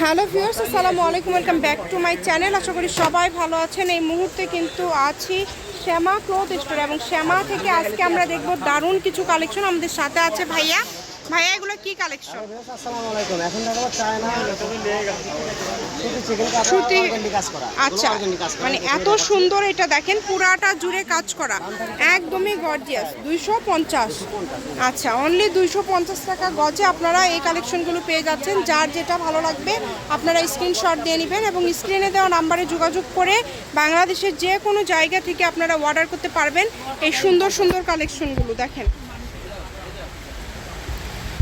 Hello viewers, আসসালামু আলাইকুম, welcome back to my channel. আশা করি সবাই ভালো আছেন। এই মুহূর্তে কিন্তু আছি শ্যামা ক্লোথ স্টোর এবং শ্যামা থেকে আজকে আমরা দেখব দারুণ কিছু কালেকশন আমাদের সাথে আছে ভাইয়া। ভাইয়া এগুলো কি কালেকশন আসসালামু আলাইকুম। এখন দেখাবো চায়না সুতি চিকেন সুতি কাজ করা আচ্ছা মানে এত সুন্দর এটা দেখেন পুরাটা জুড়ে কাজ করা। একদমই গর্জিয়াস দুইশো পঞ্চাশ। আচ্ছা অনলি দুইশো পঞ্চাশ টাকা গজে আপনারা এই কালেকশনগুলো পেয়ে যাচ্ছেন। যার যেটা ভালো লাগবে আপনারা স্ক্রিনশট দিয়ে নেবেন এবং স্ক্রিনে দেওয়া নাম্বারে যোগাযোগ করে বাংলাদেশের যে কোনো জায়গা থেকে আপনারা অর্ডার করতে পারবেন এই সুন্দর সুন্দর কালেকশনগুলো দেখেন।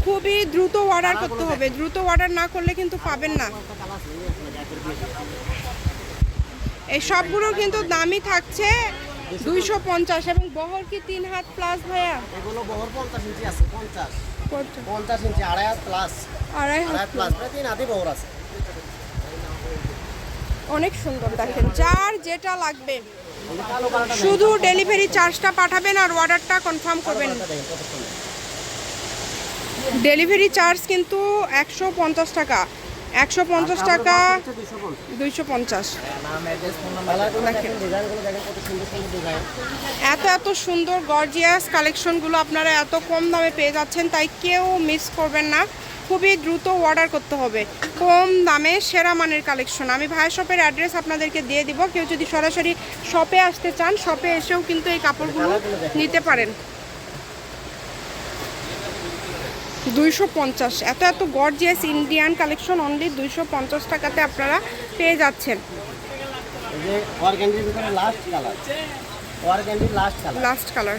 খুবই দ্রুত অর্ডার করতে হবে। দ্রুত অর্ডার না করলে কিন্তু পাবেন না। এই সবগুলো কিন্তু দামই থাকছে দুইশো পঞ্চাশ এবং বহর কি তিন হাত প্লাস ভাইয়া? এগুলো বহর পঞ্চাশ ইঞ্চি আছে পঞ্চাশ। পঞ্চাশ। ইঞ্চি আড়াই হাত প্লাস আড়াই হাত প্লাস প্রায় তিন হাতি বহর আছে। অনেক সুন্দর দেখেন। যার যেটা লাগবে। শুধু ডেলিভারি চার্জটা পাঠাবেন আর অর্ডারটা কনফার্ম করবেন। ডেলিভারি চার্জ কিন্তু একশো পঞ্চাশ টাকা। একশো পঞ্চাশ টাকা দুইশো পঞ্চাশ। ডিজাইন এত এত সুন্দর গর্জিয়াস কালেকশনগুলো আপনারা এত কম দামে পেয়ে যাচ্ছেন তাই কেউ মিস করবেন না। খুবই দ্রুত অর্ডার করতে হবে। কম দামে সেরা মানের কালেকশন আমি ভাই শপের অ্যাড্রেস আপনাদেরকে দিয়ে দিব। কেউ যদি সরাসরি শপে আসতে চান শপে এসেও কিন্তু এই কাপড়গুলো নিতে পারেন। দুইশো পঞ্চাশ। এত এত গর্জিয়াস ইন্ডিয়ান কালেকশন অনলি দুইশো পঞ্চাশ টাকাতে আপনারা পেয়ে যাচ্ছেন। লাস্ট কালার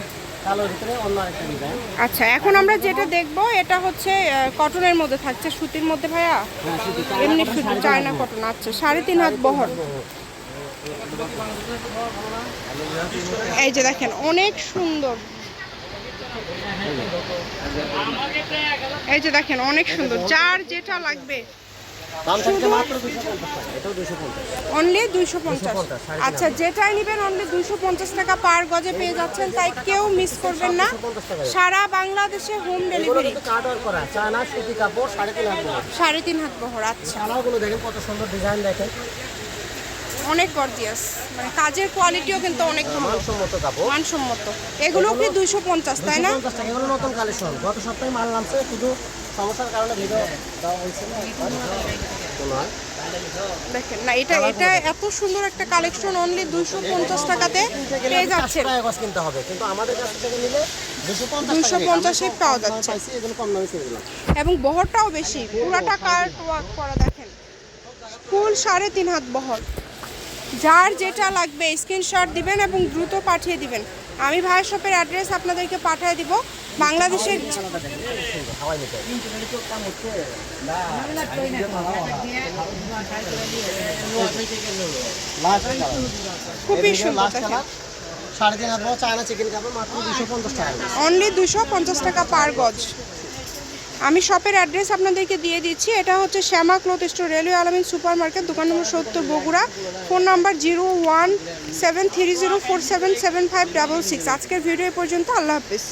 আচ্ছা এখন আমরা যেটা দেখব এটা হচ্ছে কটনের মধ্যে থাকছে সুতির মধ্যে ভাইয়া? হ্যাঁ এমনি শুধু চায়না কটন আচ্ছা সাড়ে তিন হাত বহর। এই যে দেখেন অনেক সুন্দর। এই যে দেখেন অনেক সুন্দর। যার যেটা লাগবে। অনলি দুইশো পঞ্চাশ 250, সাড়ে তিন আচ্ছা যেটাই নেবেন অনলি দুইশো পঞ্চাশ টাকা পার গজে পেয়ে যাচ্ছেন তাই কেউ মিস করবেন না। সারা বাংলাদেশে হোম ডেলিভারি সাড়ে তিন হাত বহর। আচ্ছা। দেখেন কত সুন্দর ডিজাইন দেখেন। অনেক গর্জিয়াস মানে কাজের কোয়ালিটিও কিন্তু অনেক ভালো। মানসম্মত কাপড়। মানসম্মত। এগুলো কি দুইশো পঞ্চাশ তাই না? এগুলো নতুন কালেকশন। গত সপ্তাহে মাল নামছে শুধু সমস্যার কারণে ভিডিও দেওয়া হয়েছে না। দেখেন না এটা এটা এত সুন্দর একটা কালেকশন অনলি দুইশো পঞ্চাশ টাকাতে পেয়ে যাচ্ছে কিনতে হবে। কিন্তু আমাদের কাছ থেকে নিলে দুশো পঞ্চাশ 250 এ পাওয়া যাচ্ছে। এবং বহরটাও বেশি। পুরাটা কার্ড ওয়ার্ক করা দেখেন। ফুল সাড়ে তিন হাত বহর। যার যেটা লাগবে স্ক্রিনশট দিবেন এবং দ্রুত পাঠিয়ে দিবেন। আমি ভাই শপের অ্যাড্রেস আপনাদেরকে পাঠিয়ে দিব। বাংলাদেশের খুবই সুন্দর লাস্ট দেখেন। কালার সাড়ে তিন হাত চায়না চিকেন কাপড় মাত্র দুশো পঞ্চাশ টাকা। অনলি দুশো পঞ্চাশ টাকা পার গজ। আমি শপের অ্যাড্রেস আপনাদেরকে দিয়ে দিচ্ছি। এটা হচ্ছে Shyama cloth store, railway Alamin super market দোকান নম্বর সত্তর, Bogura. Phone number zero one seven three zero four seven seven five double six. আজকের ভিডিও পর্যন্ত, আল্লাহ হাফিজ।